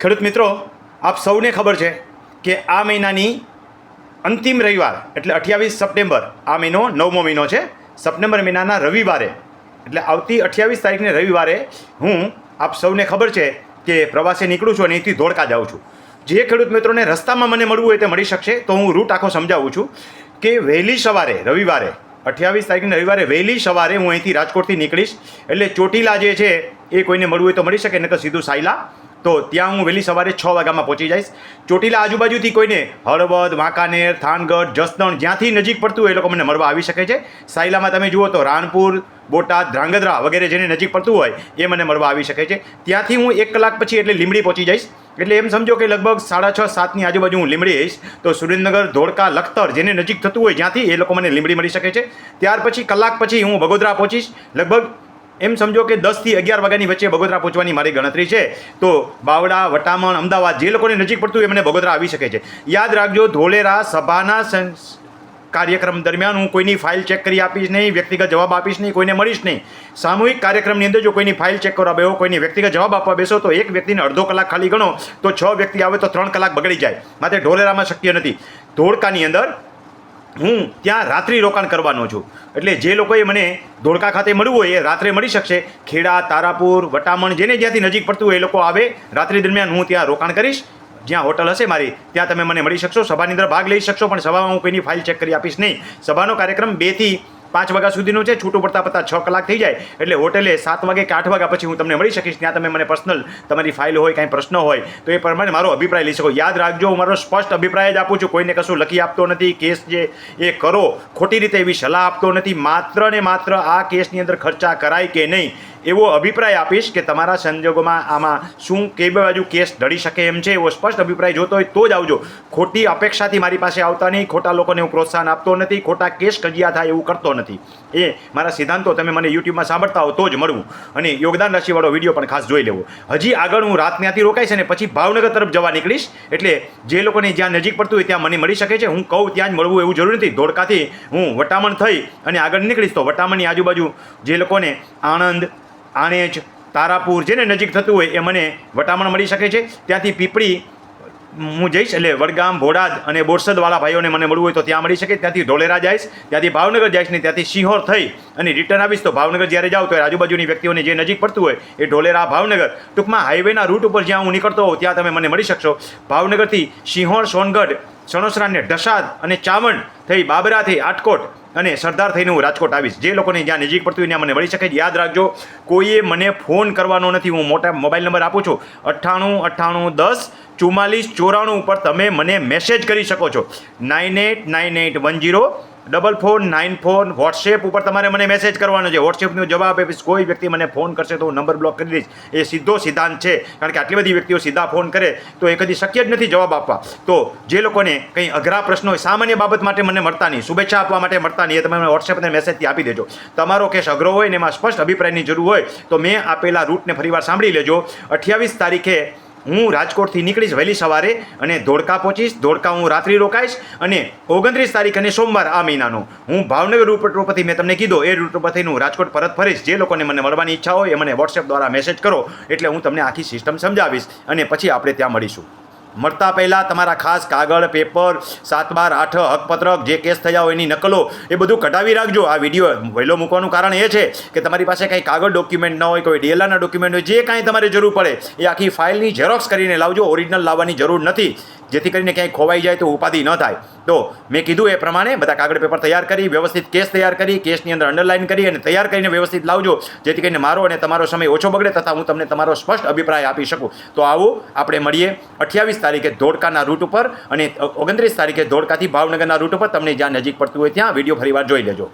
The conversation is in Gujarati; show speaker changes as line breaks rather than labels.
ખેડૂત મિત્રો, આપ સૌને ખબર છે કે આ મહિનાની અંતિમ રવિવાર, એટલે અઠ્યાવીસ સપ્ટેમ્બર, આ મહિનો નવમો મહિનો છે. સપ્ટેમ્બર મહિનાના રવિવારે, એટલે આવતી અઠ્યાવીસ તારીખને રવિવારે હું આપ સૌને ખબર છે કે પ્રવાસે નીકળું છું અને અહીંથી ધોળકા જાઉં છું. જે ખેડૂત મિત્રોને રસ્તામાં મને મળવું હોય તે મળી શકશે, તો હું રૂટ આખો સમજાવું છું કે વહેલી સવારે, રવિવારે, અઠ્યાવીસ તારીખને રવિવારે વહેલી સવારે હું અહીંથી રાજકોટથી નીકળીશ. એટલે ચોટીલા જે છે, એ કોઈને મળવું હોય તો મળી શકે નહીં તો સીધું સાયલા તો ત્યાં હું વહેલી સવારે છ વાગ્યામાં પહોંચી જઈશ. ચોટીલા આજુબાજુથી કોઈને હળવદ, વાંકાનેર, થાનગઢ, જસદણ જ્યાંથી નજીક પડતું હોય એ લોકો મને મળવા આવી શકે છે. સાયલામાં તમે જુઓ તો રાણપુર બોટાદ, ધ્રાંગધ્રા વગેરે જેને નજીક પડતું હોય એ મને મળવા આવી શકે છે. ત્યાંથી હું એક કલાક પછી એટલે લીમડી પહોંચી જઈશ. એટલે એમ સમજો કે લગભગ સાડા છ, સાતની આજુબાજુ હું લીમડી આવીશ તો સુરેન્દ્રનગર, ધોળકા, લખતર જેને નજીક થતું હોય જ્યાંથી એ લોકો મને લીમડી મળી શકે છે. ત્યાર પછી કલાક પછી હું વગોદરા પહોંચીશ. લગભગ એમ સમજો કે દસથી અગિયાર વાગ્યાની વચ્ચે બગોદરા પહોંચવાની મારી ગણતરી છે. તો બાવડા, વટામણ, અમદાવાદ જે લોકોને નજીક પડતું એમને બગોદરા આવી શકે છે. યાદ રાખજો, ધોલેરા સભાના કાર્યક્રમ દરમિયાન હું કોઈની ફાઇલ ચેક કરી આપીશ નહીં, વ્યક્તિગત જવાબ આપીશ નહીં, કોઈને મળીશ નહીં. સામૂહિક કાર્યક્રમની અંદર જો કોઈની ફાઇલ ચેક કરવા બેહો, કોઈની વ્યક્તિગત જવાબ આપવા બેસો, તો એક વ્યક્તિને અડધો કલાક ખાલી ગણો, તો છ વ્યક્તિ આવે તો ત્રણ કલાક બગડી જાય. માટે ઢોલેરામાં શક્ય નથી. ધોળકાની અંદર હું ત્યાં રાત્રિ રોકાણ કરવાનો છું. એટલે જે લોકોએ મને ધોળકા ખાતે મળવું હોય એ રાત્રે મળી શકશે. ખેડા, તારાપુર, વટામણ જેને જ્યાંથી નજીક પડતું હોય એ લોકો આવે. રાત્રિ દરમિયાન હું ત્યાં રોકાણ કરીશ. જ્યાં હોટલ હશે મારી, ત્યાં તમે મને મળી શકશો. સભાની અંદર ભાગ લઈ શકશો, પણ સભામાં હું કોઈની ફાઇલ ચેક કરી આપીશ નહીં. સભાનો કાર્યક્રમ બેથી પાંચ વાગ્યા સુધીનો છે, છૂટું પડતા પડતા છ કલાક થઈ જાય, એટલે હોટેલે સાત વાગે કે આઠ વાગ્યા પછી હું તમને મળી શકીશ. ત્યાં તમે મને પર્સનલ તમારી ફાઇલ હોય, કાંઈ પ્રશ્ન હોય, તો એ પ્રમાણે મારો અભિપ્રાય લઈ શકો. યાદ રાખજો, હું મારો સ્પષ્ટ અભિપ્રાય જ આપું છું, કોઈને કશું લખી આપતો નથી, કેસ જે એ કરો, ખોટી રીતે એવી સલાહ આપતો નથી, માત્ર ને માત્ર આ કેસની અંદર ખર્ચા કરાય કે નહીં, એવો અભિપ્રાય આપીશ કે તમારા સંજોગોમાં આમાં શું કઈ બાજુ કેસ ઢળી શકે એમ છે, એવો સ્પષ્ટ અભિપ્રાય જોતો હોય તો જ આવજો. ખોટી અપેક્ષાથી મારી પાસે આવતા નહીં, ખોટા લોકોને હું પ્રોત્સાહન આપતો નથી, ખોટા કેસ કજિયા થાય એવું કરતો નથી. એ મારા સિદ્ધાંતો તમે મને યુટ્યુબમાં સાંભળતા હો તો જ મળવું. અને યોગદાન રાશિવાળો વીડિયો પણ ખાસ જોઈ લેવો. હજી આગળ હું રાત ત્યાંથી રોકાઈશ અને પછી ભાવનગર તરફ જવા નીકળીશ. એટલે જે લોકોને જ્યાં નજીક પડતું હોય ત્યાં મને મળી શકે છે. હું કહું ત્યાં જ મળવું એવું જરૂરી નથી. ધોળકાથી હું વટામણ થઈ અને આગળ નીકળીશ તો વટામણની આજુબાજુ જે લોકોને આણંદ, આણેજ, તારાપુર જેને નજીક થતું હોય એ મને વટામણ મળી શકે છે. ત્યાંથી પીપળી હું જઈશ એટલે વડગામ, ભોડાદ અને બોરસદવાળા ભાઈઓને મને મળવું હોય તો ત્યાં મળી શકે. ત્યાંથી ઢોલેરા જઈશ, ત્યાંથી ભાવનગર જઈશ ને ત્યાંથી સિંહોર થઈ અને રિટર્ન આવીશ. તો ભાવનગર જ્યારે જાઉં તો આજુબાજુની વ્યક્તિઓને જે નજીક પડતું હોય એ ઢોલેરા, ભાવનગર. ટૂંકમાં હાઈવેના રૂટ ઉપર જ્યાં હું નીકળતો હોઉં ત્યાં તમે મને મળી શકશો. ભાવનગરથી સિંહોર સોનગઢ સણોસરાને ઢસાદ અને ચાવણ થઈ બાબરાથી આટકોટ અને સરદાર થઈને હું રાજકોટ આવીશ. જે લોકોને જ્યાં નજીક પડતું હોય ત્યાં મને મળી શકે. યાદ રાખજો, કોઈએ મને ફોન કરવાનો નથી. હું મોટા મોબાઈલ નંબર આપું છું. અઠ્ઠાણું અઠ્ઠાણું, દસ, ચુમ્માલીસ, ચોરાણું ઉપર તમે મને મેસેજ કરી શકો છો. Nine eight nine eight one zero double four nine four WhatsApp ઉપર તમારે મને મેસેજ કરવાનો છે. વોટ્સએપનો જવાબ આપીશ. કોઈ વ્યક્તિ મને ફોન કરશે તો હું નંબર બ્લોક કરી દઈશ. એ સીધો સિદ્ધાંત છે. કારણ કે આટલી બધી વ્યક્તિઓ સીધા ફોન કરે તો એ કદી શક્ય જ નથી જવાબ આપવા. તો જે લોકોને કંઈ અઘરા પ્રશ્નો હોય, સામાન્ય બાબત માટે મને મળતા નહીં. શુભેચ્છા આપવા માટે મળતા નહીં. એ તમે મને વોટ્સએપને મેસેજથી આપી દેજો. તમારો કેસ અઘરો હોય ને એમાં સ્પષ્ટ અભિપ્રાયની જરૂર હોય, તો મેં આપેલા રૂટને ફરીવાર સાંભળી લેજો. અઠ્યાવીસ તારીખે હું રાજકોટથી નીકળીશ વહેલી સવારે અને ધોળકા પહોંચીશ. ધોળકા હું રાત્રિ રોકાઈશ અને ઓગણત્રીસ તારીખ અને સોમવાર આ મહિનાનો. હું ભાવનગર રૂટ ઉપરથી મેં તમને કીધો, એ રૂટ ઉપરથી હું રાજકોટ પરત ફરીશ. જે લોકોને મને મળવાની ઈચ્છા હોય એ મને વોટ્સએપ દ્વારા મેસેજ કરો, એટલે હું તમને આખી સિસ્ટમ સમજાવીશ અને પછી આપણે ત્યાં મળીશું. મળતા પહેલાં તમારા ખાસ કાગળ, પેપર, સાત બાર, આઠ, હકપત્રક, જે કેસ થયા હોય એની નકલો એ બધું કઢાવી રાખજો. આ વીડિયો વહેલો મૂકવાનું કારણ એ છે કે તમારી પાસે કંઈ કાગળ ડોક્યુમેન્ટ ન હોય, કોઈ ડીએલઆરના ડોક્યુમેન્ટ હોય, જે કાંઈ તમારે જરૂર પડે એ આખી ફાઇલની ઝેરોક્સ કરીને લાવજો. ઓરિજિનલ લાવવાની જરૂર નથી. જેથી કરીને ક્યાંય ખોવાઈ જાય તો ઉપાધિ ન થાય. તો મેં કીધું એ પ્રમાણે બધા કાગળ પેપર તૈયાર કરી, વ્યવસ્થિત કેસ તૈયાર કરી, કેસની અંદર અંડરલાઇન કરી અને તૈયાર કરીને વ્યવસ્થિત લાવજો. જેથી કરીને મારો અને તમારો સમય ઓછો બગડે તથા હું તમને તમારો સ્પષ્ટ અભિપ્રાય આપી શકું. તો આવો આપણે મળીએ અઠ્યાવીસ તારીખે ધોળકાના રૂટ ઉપર અને ઓગણત્રીસ તારીખે ધોળકાથી ભાવનગરના રૂટ ઉપર. તમને જ્યાં નજીક પડતું હોય ત્યાં વીડિયો ફરીવાર જોઈ લેજો.